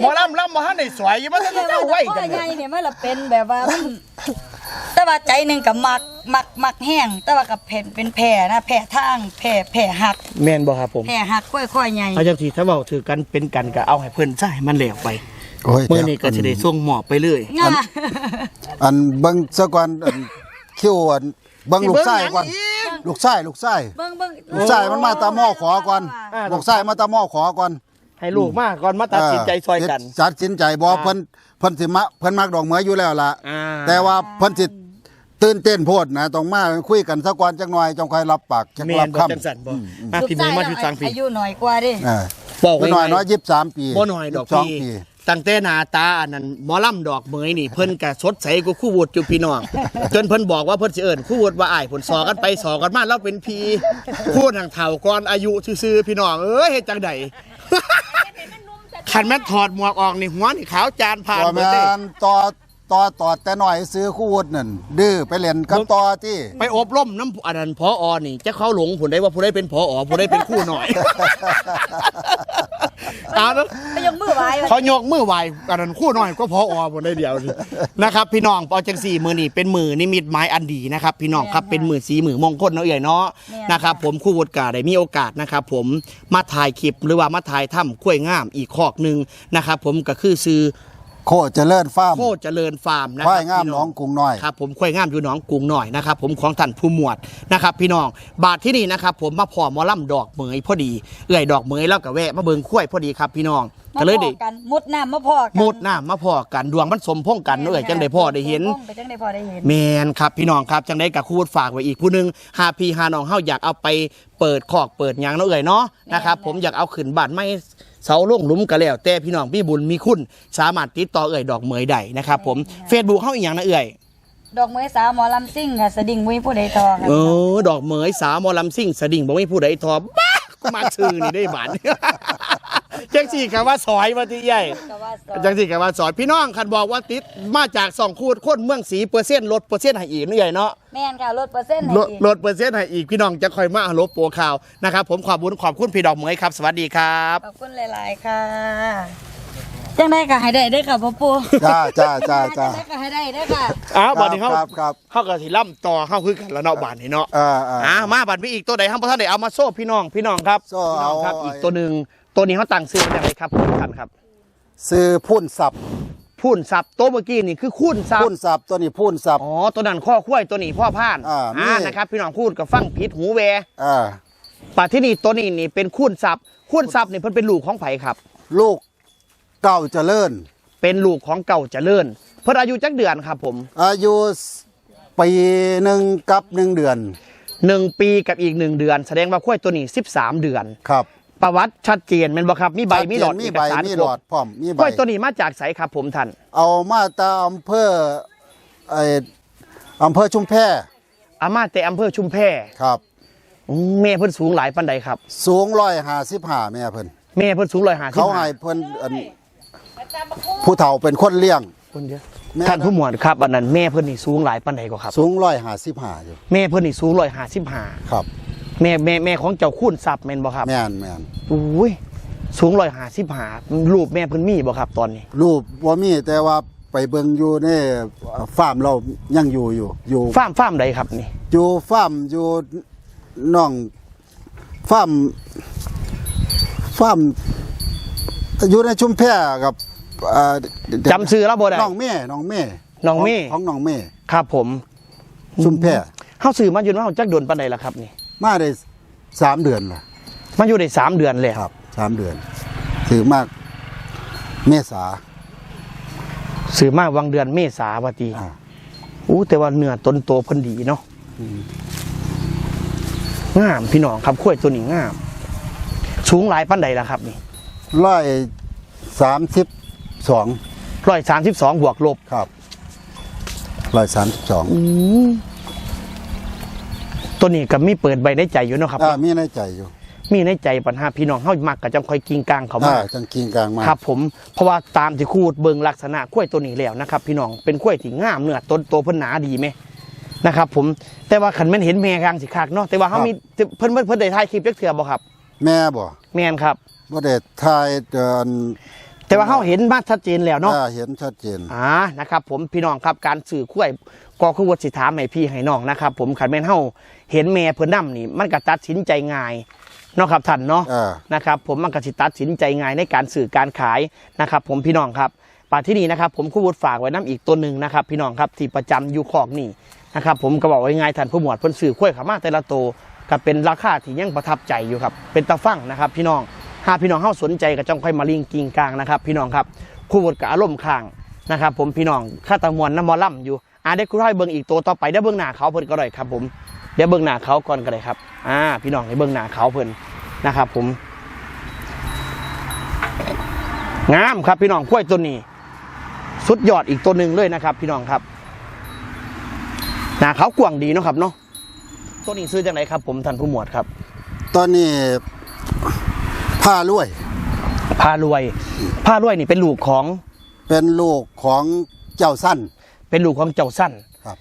Speaker 2: หมอลำลำบ่ทันได้สวยอยู่มันจะ
Speaker 4: แต่
Speaker 2: เอา
Speaker 4: ว่า
Speaker 2: ไว้
Speaker 4: ข้
Speaker 2: จั
Speaker 4: องให
Speaker 2: ได๋
Speaker 4: ญ่เนี่ยมันละเป็นแบบว่ามันแต่ว่าใจหนึงก็มักมักมักแห้ง แต่ว่ากับเผ็นเป็นแผ่นะแผ่ทางแผ่แผ่หัก
Speaker 2: แม่นบ่ครับผม
Speaker 4: แผ่หักค่อยๆใหญ่
Speaker 2: เอาจังทีถ้าเว้าถือกันเป็นกันก็เอาให้เพิ่นซะให้มันแล้วไป
Speaker 3: โอ้ย
Speaker 2: เมื่อนี้ก็สิได้ส่งหมอบไปเลย
Speaker 4: ง่า
Speaker 3: อันเบิ่งซะก่อนอันคิวอันเบิ่งลูกชายก่อนลูกชายลูกชาย
Speaker 4: เบิ่งเบิ่ง
Speaker 3: ลูกชายมันมาตามหม้อขอก่อน
Speaker 2: อ่า
Speaker 3: ลูกชายมาตามหม้อขอก่อน
Speaker 2: ให้ลูกมาก่อนมาตัดสินใจซอยกัน
Speaker 3: เตัดสินใจบ่เพิ่นเพิ่นสิมาเพิ่นมักดอกเหมยอยู่แล้วล่ะ
Speaker 2: อ่า
Speaker 3: แต่ว่าเพิ่นสิตื่นเต้นโพดนะต้องมาคุยกันสักก่อนจักหน่อยจังค่อยรับปากจัก
Speaker 2: แม่
Speaker 3: รั
Speaker 2: น
Speaker 3: บ
Speaker 2: บ่
Speaker 3: คำ
Speaker 2: จังสั่นบ่มาพี่เมย์มาที่สังพี่
Speaker 4: อายุน้อยกว่าเดิ
Speaker 3: อ่า
Speaker 2: บอก
Speaker 3: เป็นหน่อย
Speaker 2: ไว้
Speaker 3: น้อย23ปี
Speaker 2: บ่หน่อยดอก
Speaker 3: 22
Speaker 2: พี่
Speaker 3: ปี
Speaker 2: ตั้งแต่หน้าตาอันนั้นหมอลำดอกเหมยนี่ เพิ่นก็สดใสกว่าคู่วุฒิอยู่พี่น้องจนเพิ่นบอกว่าเพิ่นสิเอิ้นคู่วุฒิว่าอ้ายผลสอกันไปสอกันมาแล้วเป็นพี่พูดทางเฒ่าก่อนอายุซื่อๆพี่น้องเอ้ยเฮ็ดจังไดคันแม่นถอดหมวกออกนี่หัวนี่ขาวจานผ่าน
Speaker 3: บ่
Speaker 2: เบิ
Speaker 3: แม่
Speaker 2: ดเด้
Speaker 3: นต่อต่อต่อแต่น้อยซื้อคู่วุฒินั่นดื้อไปเล่นกับต่อที่
Speaker 2: ไปอบรมน้ำอันนั้นพออนี่จะเขาหลงผลได้ว่าผู้ได้เป็นพออผู้ได้เป็นคู่หน่อย เอาแล้ว
Speaker 4: ไปยกมือไหว้
Speaker 2: เขายกมือไหวอันนั้นคู่หน่อยก็พออผลได้เดียวนี่นะครับ พี่น้องปอจังสี่มือนี่เป็นมือนิมิตหมายอันดีนะครับ พี่น้องครับเป็นมือสีมือมงคลเนาะเอ๋ยเนาะนะครับ ผมคู่วดกาได้มีโอกาสนะครับ ผมมาถ่ายคลิปหรือว่ามาถ่ายถ้ำข้วยงามอีกคอกหนึ่งนะครับ ผมก็คือซื้อ
Speaker 3: โคเจริญฟาร์ม
Speaker 2: โคเจริญฟาร์มนะ
Speaker 3: ค
Speaker 2: ครั
Speaker 3: วายงาม
Speaker 2: พี่
Speaker 3: หน้องกรุงน้อย
Speaker 2: ครับผมควายงามอยู่หนองกรุงหน่อยนะครับผมของท่านผู้หมวดนะครับ พี่น้องบาทที่นี่นะครับผมมาพอหมอลำดอกเหมยพอดีเอื่อยดอกเหมยแล้วก็แวะมาเบิงควายพอดีครับพี่น้อง
Speaker 4: มา
Speaker 2: ก็เลย
Speaker 4: พ
Speaker 2: ได้
Speaker 4: อกันมุดน้ำมาพอกัน
Speaker 2: มุดน้ำมาพอกันดวงมันสมพงกันเอื่อยจังได้พ่อได้เห็น
Speaker 4: ไปจังได้พอได้เห็น
Speaker 2: แมนครับพี่น้องครับจังได้กับคูดฝากไว้อีกผู้หนึงหาพี่หาน้องเฮาอยากเอาไปเปิดคอกเปิดหยังเนาะเอ่ยเนาะนะครับผมอยากเอาขึ้นบ้านไม่ เสาลงหลุมก็แล้ว แต่พี่น้องพี่บุญมีคุณสามารถติดต่อเอ่ยดอกเหมยได้นะครับผมเฟซบุ๊กเฮาอีกอย่างนะเอ่ย
Speaker 4: ดอกไม้สาวหมอลำซิ่งค่ะสดิ่งมุ้ยผู้ใดทองค่ะ
Speaker 2: เออดอกเหมยสาวหมอลำซิ่งสดิ่งบอกไม่ผู้ใดทอบ้ามาชื่อนี่ได้บาท จังสี่คำว่าซอยมาที่ใหญ่
Speaker 4: ก็ว่าสอน
Speaker 2: จังสี่คำว่าซอยพี่น้องคันบอกว่าติดมาจากสองคูดคนเมืองสีเปอร์เซ็นต์ลดเปอร์เซ็นต์ให้อีกนี่ใหญ่เนาะ
Speaker 4: แม่นค่ะลดเปอร์เซ็นต์ให้
Speaker 2: ลด
Speaker 4: อีก
Speaker 2: ลดเปอร์เซ็นต์ให้อีกพี่น้องจะคอยมาลบโปรข่าวนะครับผมขอบคุณขอบคุณพี่ดอกเหมยครับ สวัสดีครับ
Speaker 4: ขอบคุณหลาย ๆ ค่ะ จังได้ก็ให้ได้ได้อค่ะพ่อปู่
Speaker 3: จ้าจ้าจ้าจ้า
Speaker 4: จังได้ก็ให้ได้ได้อค่ะ
Speaker 2: อ้าวบัดนี้เขา
Speaker 3: ครับครับ
Speaker 2: เขากับสิล่ำต่อเขาคือกันแล้วเนาะบาดนี้เนาะ
Speaker 3: อ่าอ่า
Speaker 2: อ่ามาบัดมีอีกตัวใดห้ามพระท่านใดเอามาโซ่พี่น้องพี่น้องครับ
Speaker 3: โซ่
Speaker 2: พี่น้องครับ
Speaker 3: เอา
Speaker 2: อีกตัวหนึ่ง ตัวนี้เขาตั้งซื้อมาจากไหนครับคุณท่านครับ
Speaker 3: ซื้อพุ่นสับ
Speaker 2: พูนสับโต๊ะเมื่อกี้นี่คือคูนสับ
Speaker 3: พุ่นสับตัวนี้พุ่นสับ
Speaker 2: อ๋อตัวนั้นข้อคุ้ยตัวนี้พ่อพาน
Speaker 3: อ่ามี
Speaker 2: นะครับ พี่น้องพูดกับฟังผิดหูแว
Speaker 3: อ่า
Speaker 2: ปัดที่นี่ตัวนี้นี่เป็นคูนสับคูนสับนี่เพิ่นเป็นลูกของไผครับ
Speaker 3: ลูกเก่าเจริญ
Speaker 2: เป็นลูกของเก่าเจริญเพิ่นอายุจักเดือนครับผม
Speaker 3: อายุปีหนึ่งกับหนึ่งเดือน
Speaker 2: หนึ่งปีกับอีกหนึ่งเดือน แสดงว่าคุ้ยตัวนี้ 13 เดือน
Speaker 3: ครับ
Speaker 2: ประวัติชัดเจนแม่นบ่ครับมีใบมีหลอด
Speaker 3: มี
Speaker 2: เอก
Speaker 3: ใบ
Speaker 2: สาร
Speaker 3: มี
Speaker 2: ค
Speaker 3: หล
Speaker 2: ร
Speaker 3: อบดพร้อมมีใบ
Speaker 2: คุ้ยตัวนี้มาจากไสครับผมท่าน
Speaker 3: เอามาตามอำเภอไออำเภอชุมแพ
Speaker 2: อามาแต่อำเภอชุมแพ
Speaker 3: ครับ
Speaker 2: อืมแม่เพิ่นสูงหลายปานใดครับ
Speaker 3: สูงร้อยห้าสิบห้าแม่เพิ่น
Speaker 2: แม่เพิ่นสูง150
Speaker 3: เขาให้เพิ่นอันผู้เฒ่าเป็นคนเลี้ยง
Speaker 2: คนเดียว
Speaker 3: แม่
Speaker 2: ท่านผู้หมวดครับอันนั้นแม่เพิ่นนี่สูงหลายปานใดกว่าครับ
Speaker 3: สูงร้อยห้าสิบห้าอยู่
Speaker 2: แม่เพิ่นนี่สูง155
Speaker 3: ครับ
Speaker 2: แม่แม่แม่ของเจ้าคุณทรัพย์แม่นบ่ครับ
Speaker 3: แม่นแม่น
Speaker 2: อุ้ยสูง155รูปแม่เพิ่นมีบ่ครับตอนนี้
Speaker 3: รูปว่ามีแต่ว่าไปเบิ่งอยู่ในฟาร์มเรายังอยู่อยู่อยู่
Speaker 2: ฟาร์มฟาร์มใดครับนี่
Speaker 3: อยู่ฟาร์มอยู่น้องฟาร์มฟาร์มอยู่ในชุมแพกับเอ่อ
Speaker 2: จำชื่อแล้วบ่ได้
Speaker 3: น้องเม่น้องเม่
Speaker 2: น้องเม่
Speaker 3: ขของน้องเม่
Speaker 2: ครับผม
Speaker 3: ชุมแพ
Speaker 2: เฮาซื้อมาอยู่ว่าจักโดนปานใดล่ะครับนี่
Speaker 3: มาได้สามเดือนละ
Speaker 2: มาอยู่ได้สามเดือนแล้ว
Speaker 3: ครับสามเดือนถือมากเมษา
Speaker 2: ซื้อมาวังเดือนเมษาว่าติ
Speaker 3: อ่า
Speaker 2: อู้แต่ว่าเนื้อต้นโตเพิ่นดีเนาะงามพี่น้องครับข้วยตัวนี้งาม สูงหลายปานใดล่ะครับนี่
Speaker 3: ร้อยสามสิบสอง
Speaker 2: 132บวกลบ
Speaker 3: ครับร้อยสามสิบสอง
Speaker 2: ตัวนี้ก็มีเปิดใบในใจอยู่เนาะครับ
Speaker 3: อ่ามีในใจอยู่
Speaker 2: มีในใจปัญหาพี่น้องเฮามักก็จังค่อยกิงกลางเขามา
Speaker 3: อ่าจังกิงกลางมา
Speaker 2: ครับผมเพราะว่าตามที่คูดเบิ่งลักษณะกล้วยตัวนี้แล้วนะครับ พี่น้องเป็นกล้วยที่งามเนื้อต้นโตเพิ่นหนาดีไหมนะครับ ผมแต่ว่าขันแม่นเห็นแม่กลางสิคักเนาะแต่ว่าเฮามีเพิ่นเพิ่นเพิ่นได้ถ่ายคลิปจักเทื่อบ่ครับ
Speaker 3: แม่บ่
Speaker 2: แม่นครับ
Speaker 3: บ่ได้ทายเดิน
Speaker 2: แต่ว่าเขาเห็นมาชัดเจนแล้วเนาะ
Speaker 3: อ่าเห็นชัดเจน
Speaker 2: อ่า นะครับผมพี่น้องครับการสื่อคุ้ยก็คือวัดสิถามให้พี่ให้น้องนะครับผมขันแม่นเฮา เห็นแม่เพิ่นนํนี่ มันก็ตัดสินใจง่ายเนาะครับท่านเนาะ
Speaker 3: อ่า
Speaker 2: นะครับ ผมมันก็สิตัดสินใจง่ายในการสื่อการขายนะครับ ผมพี่น้องครับป่าที่นี่นะครับ ผมคู่วุฒิฝากไว้น้ำอีกตัวหนึ่งนะครับ พี่น้องครับที่ประจำอยู่คอกนี่นะครับ ผมก็บอกไว้ง่ายท่านผู้หมวดเพิ่นสื่อคุ้ยขามาแต่ละตัวก็เป็นราคาที่ยังประทับใจอยู่ครับ เป็นตาฟังนะครับ พี่น้องหากพี่น้องเฮาสนใจก็จ้องค่อยมาลิงกิงกลางนะครับ พี่น้องครับคู่วุฒิกับอารมณ์ค้างนะครับ ผมพี่น้องข้าตามวนน้ำมอล่ำอยู่อ่าเดี๋ยวคุณให้เบิ่งอีกตัวต่อไปเดี๋ยวเบิ่งหน้าเขาเพิ่นก็ได้ครับผม เดี๋ยวเบิ่งหน้าเขาก่อนก็ได้ครับ อ่า พี่น้องให้เบิ่งหน้าเขาเพิ่นนะครับ ผม งามครับ พี่น้องกล้วยตัวนี้ สุดยอดอีกตัวหนึ่งเลยนะครับ พี่น้องครับ หน้าเขากว้างดีเนาะครับเนาะตัวนี้ซื้อจากไหนครับ ผมท่านผู้หมวดครับ
Speaker 3: ตอนนี้ผ้าลวย
Speaker 2: พารวยพารวยนี่เป็นลูกของ
Speaker 3: เป็นลูกของเจ้าสั้น
Speaker 2: เป็นลูกของเจ้าสั้น
Speaker 3: ครับ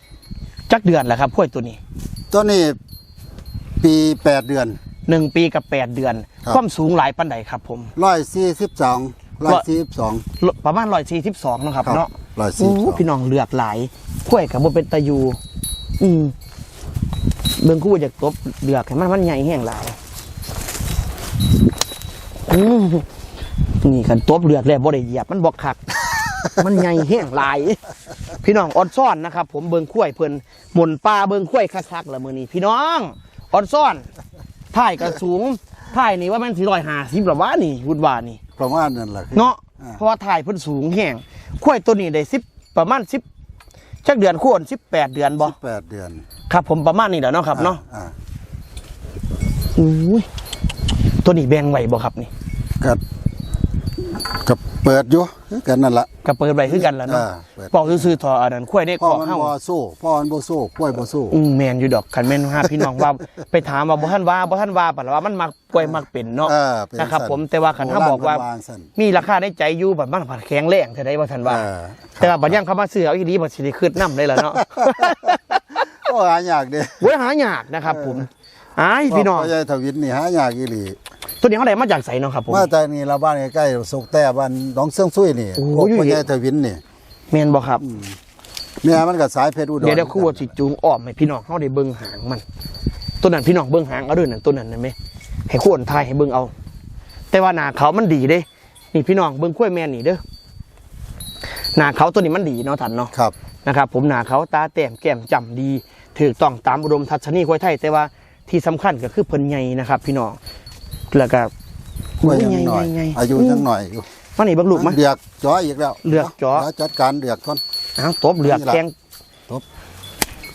Speaker 2: จักเดือนแหละครับกล้วยตัวนี้
Speaker 3: ตัวนี้ปีแปดเดือน
Speaker 2: หนึ่งปีกับแปดเดือน
Speaker 3: ครับ
Speaker 2: ความสูงหลายปันใดครับผม
Speaker 3: ร้อยสี่สิบสองร้อยสี่สิบสอง
Speaker 2: ประมาณร้อยสี่สิบสองนาะครับ
Speaker 3: ครับ
Speaker 2: เนาะ
Speaker 3: ร้อยสี่สิบส
Speaker 2: โอ้
Speaker 3: อง
Speaker 2: พี่น้องเลือกหลายกล้วยกับโบเป็นตะยู อืมเบิ่งคู่จากตบเลือกให้มันมันใหญ่แห้งหลายอืมนี่กันตบเลือกแล้วบ่ได้เหยียบมันบอกขัก มันใหญ่แห้งหลาย พี่น้องออนซ่อนนะครับ ผมเบิ่งคุ้ยเพิ่นหมุนปลาเบิ่งคุ้ยคักๆละมือนี้พี่น้องออนซ่อนถ่ายก็สูงถ่ายนี่ว่ามันสี่ร้อยห้าสิบหรอวะนี่วุดว่านี่
Speaker 3: ประมาณนั้นแหละ
Speaker 2: เนาะ
Speaker 3: อ่า
Speaker 2: เพราะว่าถ่ายเพิ่นสูงแห้งคุ้ยตัวนี้ได้สิบประมาณสิบจักเดือนควรสิบแปดเดือนบ่
Speaker 3: สิบแปดเดือน
Speaker 2: ครับ ผมประมาณนี้แหละเนาะครับเนาะ
Speaker 3: อ่
Speaker 2: อุ้ยตัวนี้แบ่งไว้บ่ครับนี่
Speaker 3: ก็ก็เปิดอยู่คือกันนั่นละ
Speaker 2: ก็เปิดไว้คือกันแล้วเนาะ
Speaker 3: อ่าเปิด
Speaker 2: บอกซื่อๆทออันนั้นคุ้ยได้
Speaker 3: พ่
Speaker 2: ข
Speaker 3: อ
Speaker 2: อ
Speaker 3: มัน
Speaker 2: เฮา
Speaker 3: บ่สู้พ่อมันบ่สู้กล้วยบ่สู้
Speaker 2: อืมแมนอยู่ดอกคันแม่นห้าพี่น้องว่า ไปถามว่าบ่ท่านว่าบ่ท่านว่าปะล่ะว่ามันมักป่วยมักเป็นเนาะ
Speaker 3: เออเป็น
Speaker 2: นะครับ
Speaker 3: สั้น
Speaker 2: ผมแต่ว่าคันถ้าบอกว่า
Speaker 3: โบรณเพิ่นสั้น
Speaker 2: มีราคาในใจอยู่แบบมันผัดแข็งแรงเท่าใดว่าท่านว่า
Speaker 3: เออ
Speaker 2: แต่ว่าบัดยังเขามาซื้อเอาอีหลีบ่สิได้ขึ้นนำเลยล่ะเนาะ
Speaker 3: โอ้หายากเด้
Speaker 2: เว้ยหายากนะครับผมอ้ายพี่น้อง
Speaker 3: พ่อใหญ่ทวินนี่หายากอีหลี
Speaker 2: ตัวนี้เขาได้มาจากไสเนาะครับผม
Speaker 3: มาจากนี่ละบ้านใกล้ๆสกแต่บ้านหนองเสื่องซุยนี่
Speaker 2: โอ้
Speaker 3: พวก
Speaker 2: อยู่
Speaker 3: พ่อ
Speaker 2: นี่
Speaker 3: ใหญ่ทวินนี่
Speaker 2: แม่นบ่ครับ
Speaker 3: เมียมันก็สายเพชรอุดร
Speaker 2: เดี๋ยวเดี๋ยวครู่ว่าสิจูงอ้อมให้พี่น้องเฮาได้เบิ่งหางมัน ตัวนั้นพี่น้องเบิ่งหางเอาด้วยนั่นตัวนั้นนั่นไหมให้คู่อ่อนทายให้เบิ่งเอา แต่ว่าหน้าเขามันดีเด้ นี่พี่น้องเบิ่งกล้วยแม่นนี่เด้อหน้าเขาตัวนี้มันดีเนาะท่านเนาะ
Speaker 3: ครับ
Speaker 2: นะครับผมหนาเขาตาแต้มแก้มจำดีถูกต้องตามอุดมทัศนีควายไทย แต่ว่าที่สำคัญก็คือเพิ่นใหญ่นะครับ พี่น้อง แล้วก็
Speaker 3: กล้วยยัง
Speaker 2: ใหญ่
Speaker 3: หน่อย
Speaker 2: ใหญ่
Speaker 3: อายุ
Speaker 2: อืม
Speaker 3: ยังหน่อยอยู่
Speaker 2: มานี่เบักลูกมา
Speaker 3: เดือกจ้ออีกแล้ว
Speaker 2: เลือกจ้อ
Speaker 3: แล้วจัดการเดือกก่อน
Speaker 2: อ้าวตบเหลือกแกง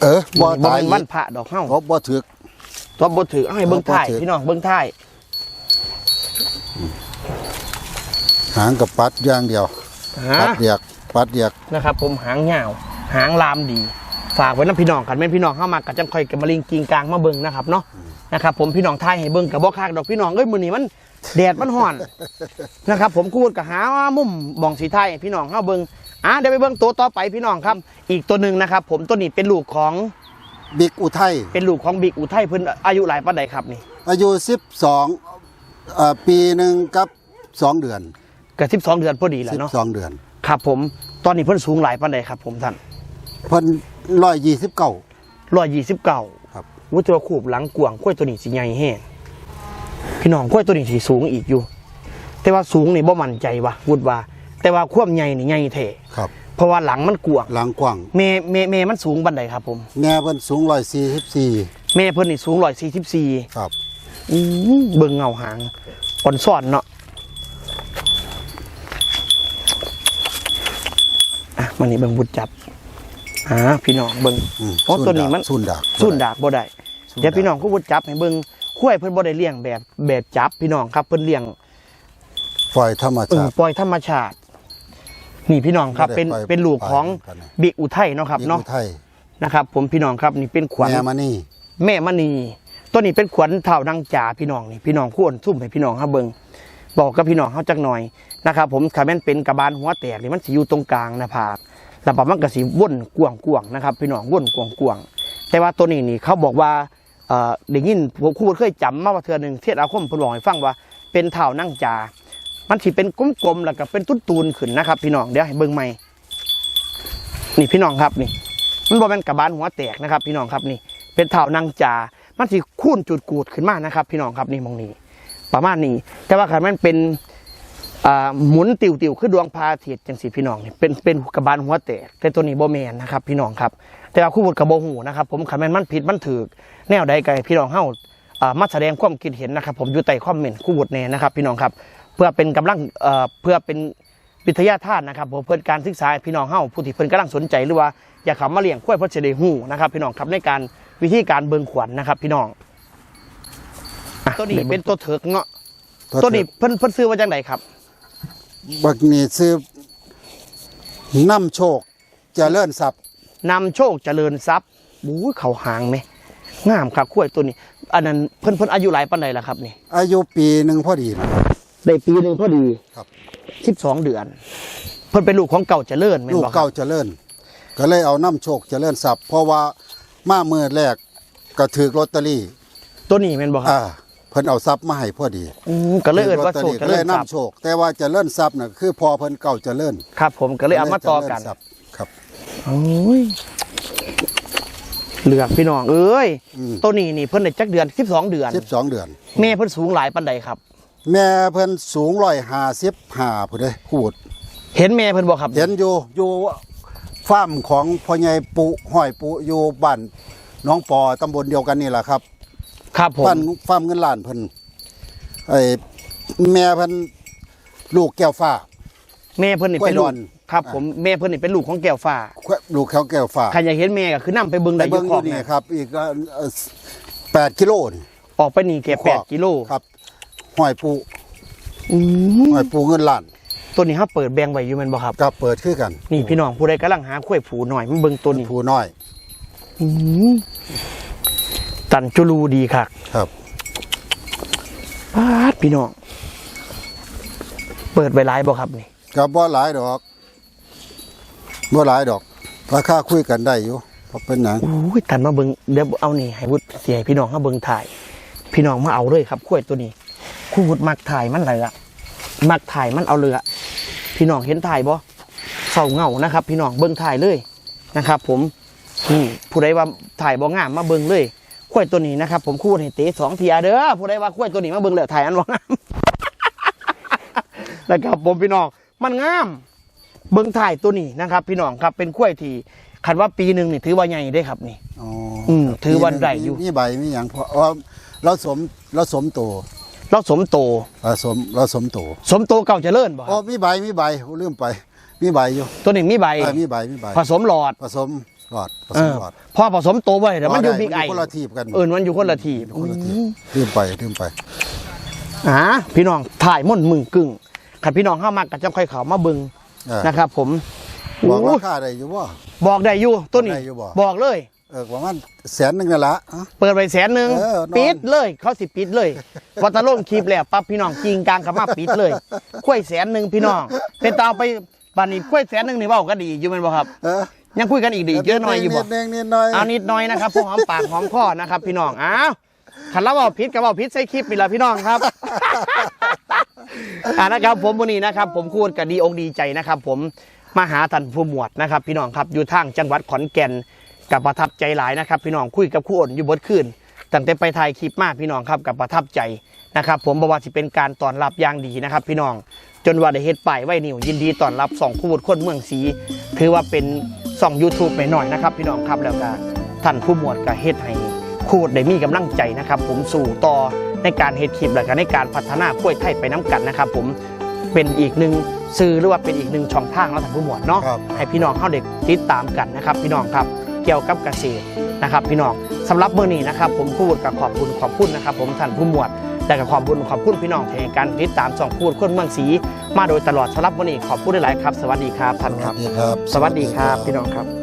Speaker 3: เออบ่
Speaker 2: บ่
Speaker 3: ตาย
Speaker 2: เป็นวันพระดอกเฮา
Speaker 3: ทบบ่ถึก
Speaker 2: ตบบ่ถือเอาให้เบิ่งท้าย
Speaker 3: บ่ถือ
Speaker 2: พี่น้องเบิ่งท้าย
Speaker 3: หางกับปัดอย่างเดียว
Speaker 2: ฮะ
Speaker 3: ปัดเดือก ปัดเดือก
Speaker 2: นะครับ ผมหางยาว หางลามดี ฝากไว้นํพี่น้องกันแม่นพี่น้องเข้ามากับจังค่อยกับมาลิงกิงกลางมาเบิ่งนะครับเนาะ นะครับผมพี่น้องทายให้เบิ่งกับบ่คักดอกพี่น้องเอ้ยมื้อนี้มันแดดมันร้อนนะครับผมกูดกับหามุมบองสีไทยให้พี่น้องเข้าเบิ่งอะเดี๋ยวไปเบิ่งตัวต่อไปพี่น้องครับ อีกตัวหนึ่งนะครับผมตัวนี้เป็นลูกของ
Speaker 3: บิ๊กอุทัย
Speaker 2: เป็นลูกของบิ๊กอุทัยเพิ่นอายุหลายปานใดครับนี่
Speaker 3: อายุ 12เอ่อปีหนึ่งกับสองเดือน
Speaker 2: ก็12 เดือนพอดีแหล้วเนาะ
Speaker 3: 12 เดือน
Speaker 2: ครับผมตอนนี้เพิ่นสูงหลายปานใดครับ ผมท่าน
Speaker 3: เพิ่น129
Speaker 2: 129
Speaker 3: ครับ
Speaker 2: วุฒิว่าคูบหลังกวางกล้วยตัวนี้สิใหญ่แห้งพี่น้องกล้วยตัวนี้สิสูงอีกอยู่ แต่ว่าสูงนี่บ่มั่นใจว่ะวุฒิว่า แต่ว่าความใหญ่นี่ใหญ่แท้
Speaker 3: ครับ
Speaker 2: เพราะว่าหลังมันกวาง
Speaker 3: หลังกว้าง
Speaker 2: เมเมเมมันสูงปานใดครับผม
Speaker 3: แม่เพิ่นสูง144
Speaker 2: แม่เพิ่นนี่สูง144
Speaker 3: ครับ
Speaker 2: อืมเบิ่งเงาหางอ่อนซ่อนเนาะอะมันนี่เบิ่งบุดจับ อ่าพี่น้องเบิ่ง
Speaker 3: อืม
Speaker 2: โอ้ตัวนี้มัน
Speaker 3: สุนดาก
Speaker 2: สุ่นดากบ่ได้
Speaker 3: สุ่นดาก
Speaker 2: เดี๋ยวพี่น้องก็บุดจับให้เบิ่งคุ้ยเพิ่นบ่ได้เลี้ยงแบบแบบจับพี่น้องครับเพิ่นเลี้ยง
Speaker 3: ปล่อยธรรม
Speaker 2: เออ
Speaker 3: ชาติ
Speaker 2: ปล่อยธรรมชาติ นี่พี่น้องครับเป็น
Speaker 3: ไม่ได้ปล่อย
Speaker 2: เป็นลูกของ
Speaker 3: ปล่อยกันนะ
Speaker 2: บิกอุทัยเนาะครับ
Speaker 3: บิ๊ก
Speaker 2: เนาะ
Speaker 3: อุทัย
Speaker 2: นะครับ ผมพี่น้องครับนี่เป็นขวัญ
Speaker 3: แม่มานี่
Speaker 2: แม่มณีตัวนี้เป็นขวัญเท่านางจ่าพี่น้องนี่พี่น้องควรซุ่มให้พี่น้องเฮาเบิ่งบอกกับพี่น้องเฮาจักหน่อยนะครับ ผมถ้าแม่นเป็นกระบาลหัวแตกนี่มันสิอยู่ตรงกลางหน้าผาก แล้วปมันก็สิว่นกวางกวงนะครับพี่น้องว่นกวางกวงแต่ว่าตัวนี้นี่เขาบอกว่าเอ่อได้ยินผมครูเคยจำมาว่าเทื่อหนึงเทศอาคมเพิ่นบอกให้ฟังว่าเป็นเท่านางจ่ามันสิเป็นกลมๆแล้วก็เป็นตุ้นตูนขึ้นนะครับ พี่น้องเดี๋ยวให้เบิ่งใหม่นี่พี่น้องครับนี่ มันบ่แม่นกระบาลหัวแตกนะครับ พี่น้องครับนี่ เป็นเท่านางจามันสิคูนจุดกูดขึ้นมานะครับ พี่น้องครับนี่มองนี้ประมาณนี้ แต่ว่าคันมันเป็น หมุนติวติวๆคือดวงพระอาทิตย์จังสีพี่น้องนี่เป็นเป็นกระบาลหัวแตกแต่ตัวนี้บ่แมนนะครับพี่น้องครับ แต่ว่าคู่บุตรกับโบหูนะครับผมคันแม่นมันผิดมันถือแนวใดไกพี่น้องเฮาอ่ามาแสดงความคิดเห็นนะครับ ผมอยู่ใต้คอมเมนต์คู่บุตรแน่นะครับ พี่น้องครับเพื่อเป็นกำลังเอ่อเพื่อเป็นวิทยาทานนะครับผมเพื่อการศึกษาให้พี่น้องเฮาผู้ที่เพิ่นกำลังสนใจหรือว่าอยากเขับมาเลี้ยงควายเพื่อจะได้หูนะครับ พี่น้องครับในการวิธีการเบิ่งขวัญนะครับ พี่น้องอะตัวนี้เป็นตัวเถิกเนาะตัวนี้เพิ่นเพิ่นซื้อมาจากไหนครับ
Speaker 3: บักนี้ซื้อน้ำโชคเจะเลื่อนทรัพย์
Speaker 2: นำโชคเจริญทรัพย์บู๊เขาหางไหมงามครับกล้วยตัวนี้ อันนั้นเพิ่นเพิ่นอายุหลายปานใดล่ะครับนี่
Speaker 3: อายุปีหนึ่งพอดีนะ
Speaker 2: ได้ปีหนึ่งพอดี
Speaker 3: ครับ
Speaker 2: สิบสองเดือน เพิ่นเป็นลูกของเก่าเจริญแม่น
Speaker 3: ลูก
Speaker 2: บ่ครั
Speaker 3: เก่า
Speaker 2: บ
Speaker 3: เจะเลื่อนก็เลยเอาน้ำโชคเจะเลื่อนทรัพย์เพราะว่ามาเมื่อแรกก็ถือลอตเตอรี่
Speaker 2: ตัวนี้แม่นบ่ครับ
Speaker 3: อ่า เพิ่นเอาทรัพย์มาให้พอดี
Speaker 2: อืมก็เลยเอิ้นว่า
Speaker 3: ถื
Speaker 2: โช
Speaker 3: อ
Speaker 2: ค
Speaker 3: ลอตเตอรี่ก็เล
Speaker 2: เจริ
Speaker 3: ย
Speaker 2: ญทรัพย์
Speaker 3: น้ำโชค แต่ว่าเจะเลื่อนทรัพย์น่ะคือพอเพิ่นเก่าเจะเลื่อน
Speaker 2: ครับ ผมก็เลยเอามาต่อกัน
Speaker 3: ครับ
Speaker 2: โอ้ยเหลือกพี่น้องเอ้ย
Speaker 3: อืม
Speaker 2: ตัวนี้นี่เพิ่นได้จักเดือน12 เดือน
Speaker 3: สิบสองเดือน
Speaker 2: แม่เพิ่นสูงหลายปานใดครับ
Speaker 3: แม่เพิ่นสูงร้อยห้าสิบห้าผู้ใดพูด
Speaker 2: เห็นแม่เพิ่นบ่ครับ
Speaker 3: เห็นอยู่อยู่ฟาร์มของพ่อใหญ่ปุห้อยปุอยู่บ้านหน้องปอตำบลเดียวกันนี่แหละครับ
Speaker 2: ครับผม
Speaker 3: บ้านฟาร์มเงินล้านเพิ่นไอ้แม่เพิ่นลูกแก้วฟ้า
Speaker 2: แม่เพิ่นนี่เป็นลู
Speaker 3: กล้
Speaker 2: ก
Speaker 3: วยดอน
Speaker 2: ครับ
Speaker 3: อะ
Speaker 2: ผมแม่เพิ่นนี่เป็นลูกของแก้วฟ้า
Speaker 3: ลูกเขาแก้วฟ้า
Speaker 2: ใครอยากเห็นแม่ก็คือนํไปเบิ่ง
Speaker 3: ไป
Speaker 2: ได้อ
Speaker 3: เบิ่
Speaker 2: ยู่
Speaker 3: ง
Speaker 2: ข
Speaker 3: อ
Speaker 2: อยู่ก
Speaker 3: นี่
Speaker 2: นี่
Speaker 3: ครับ อีกแปดกิโลนี่
Speaker 2: ออกไปนี่แค่แปดกิโล
Speaker 3: ครับห้อยปุ
Speaker 2: อืม
Speaker 3: ห้อยปุเงินล้าน
Speaker 2: ตัวนี้เขาเปิดแบงไว้อยู่แมันบ่ครับ
Speaker 3: กับเปิดคือกัน
Speaker 2: นี่พี่น้องผู้ใดกำลังหาข้วยผูหน่อยมันเบิ่งตัวนี้
Speaker 3: ผู้น้อย
Speaker 2: อืม ตันจุลูดีคัก
Speaker 3: ครับ
Speaker 2: ปาดพี่น้อง เปิดไว้หลายบ่ครับนี่
Speaker 3: กับบ่หลายดอกบ่หลายดอกราคาคุยกันได้อยู่เพราะเป็นหยัง
Speaker 2: อุ้ยตันมาเบิ่งเดี๋ยวเอานี่ให้วุฒิเสียให้พี่น้องมาเบิ่งถ่าย พี่น้องมาเอาเลยครับข้วยตัวนี้ครู่วุฒิมักถ่ายมันเลยอะมักถ่ายมันเอาเลยอะพี่น้องเห็นถ่ายบ่เศร้าเหงานะครับ พี่น้องเบิ่งถ่ายเลยนะครับ ผมนี่ผู้ใดว่าถ่ายบ่งามมาเบิ่งเลย ข้วยตัวนี้นะครับผมคู่ให้เตะสองเทียเด้อผู้ใดว่าข้วยตัวนี้มาเบิ่งแล้วถ่ายอันบ่งามนะครับผมพี่น้องมันงามเบิ่งถ่ายตัวนี้นะครับ พี่น้องครับเป็นข้วยที่คันว่าปีหนึ่งนี่ถือว่าใหญ่ได้ครับนี่
Speaker 3: อ๋อ
Speaker 2: อืมถือว่าได้อยู่
Speaker 3: มีใบมีหยังเพราะว่าเราสมเราสมโต
Speaker 2: เราสมโต
Speaker 3: เราสมเราสมโต
Speaker 2: สมโตเก่าเจริญบ่ค
Speaker 3: อ๋อ
Speaker 2: รับ
Speaker 3: มีใบมีใบลืมไปมีใบอยู่
Speaker 2: ตัวนี้มีใบ
Speaker 3: เออมีใบมีใบ
Speaker 2: ผสมหลอด
Speaker 3: ผสม หลอดผ
Speaker 2: เอ
Speaker 3: สม
Speaker 2: อ
Speaker 3: หลอด
Speaker 2: พอผสมโตไว้เดี๋ยวมันอยู่บิ๊กไอ
Speaker 3: คนละทีบกัน
Speaker 2: เออมันอยู่คนละทีบ
Speaker 3: คนละทีบลืมไปลืมไป
Speaker 2: อ่าพี่น้องถ่ายม่อนมึงกึ่งขันพี่น้องเข้ามาก็จะค่อยเขามาเบึง
Speaker 3: เออ
Speaker 2: นะครับ ผม
Speaker 3: บอก
Speaker 2: โอ้
Speaker 3: ราคาได้อยู่บ่
Speaker 2: บอกได้อยู่ตัวนี้
Speaker 3: บอกได้อยู่บ่
Speaker 2: บอกเลย
Speaker 3: เออประมาณแสนหนึงนั่นละอะ
Speaker 2: เปิดไปแสนหนึ่ง
Speaker 3: เออนอน
Speaker 2: ปิดเลย เขาสิปิดเลยวัตะลงคลิปแล้วปั๊บพี่น้องจริงกลางเขามาปิดเลยคุ้ยแสนหนึ่งพี่น้องเป็นตาไปบานนี้คุ้ยแสนหนึ่งนี่เว่าก็ดีอยู่แมันบ่ครับ
Speaker 3: เออ
Speaker 2: ยังคุยกันอีกดีเยอะหน่อยอยู่บ่
Speaker 3: นิดนึงนิดหน่อย
Speaker 2: เอานิดหน่อยนะครับพวกหอมปากหอมคอนะครับ พี่น้องอ้าวขันเราเอาพิษกับเอาพิษใส่คลิปนี่แหละพี่น้องครับอ่านะครับผมวันนี้นะครับ ผมคูดกับดีองค์ดีใจนะครับ ผมมาหาท่านผู้หมวดนะครับ พี่น้องครับอยู่ทางจังหวัดขอนแก่นกับประทับใจหลายนะครับ พี่น้องคุยกับครู่อ่นอยู่บนคืนตั้งแต่ไปถ่ายคลิปมาพี่น้องครับกับประทับใจนะครับ ผมบอกว่าสิเป็นการต้อนรับอย่างดีนะครับ พี่น้องจนว่าได้เฮ็ดป้ายไว้นิวยินดีต้อนรับสองคู่บุตรคนเมืองศรีถือว่าเป็น สอง YouTube ไปหน่อยนะครับ พี่น้องครับแล้วก็ท่านผู้หมวดก็เฮ็ดให้คูดได้มีกำลังใจนะครับ ผมสู่ต่อในการเฮ็ดคลิปและก็ในการพัฒนากล้วยไทยไปน้ำกันนะครับ ผมเป็นอีกหนึ่งสื่อหรือว่าเป็นอีกหนึ่งช่องทางแล้วท่านผู้หมวดเนาะ
Speaker 3: ครับ
Speaker 2: ให้พี่น้องเข้าเด็กติดตามกันนะครับ พี่น้องครับเกี่ยวกับเกษตรนะครับ พี่น้องสำหรับมื้อนี้นะครับ ผมพูดกับขอบคุณขอบคุณนะครับ ผมท่านผู้หมวด แต่กับขอบคุณขอบคุณพี่น้องที่ให้การติดตามสองพูดคนเมืองศรีมาโดยตลอดสำหรับวันนี้ขอบคุณหลายๆครับ สวัสดีครับท่าน
Speaker 3: ส
Speaker 2: ค
Speaker 3: วั
Speaker 2: รั
Speaker 3: ส
Speaker 2: บ
Speaker 3: ดีครับ
Speaker 2: สวัสดีครับพี่น้องครับ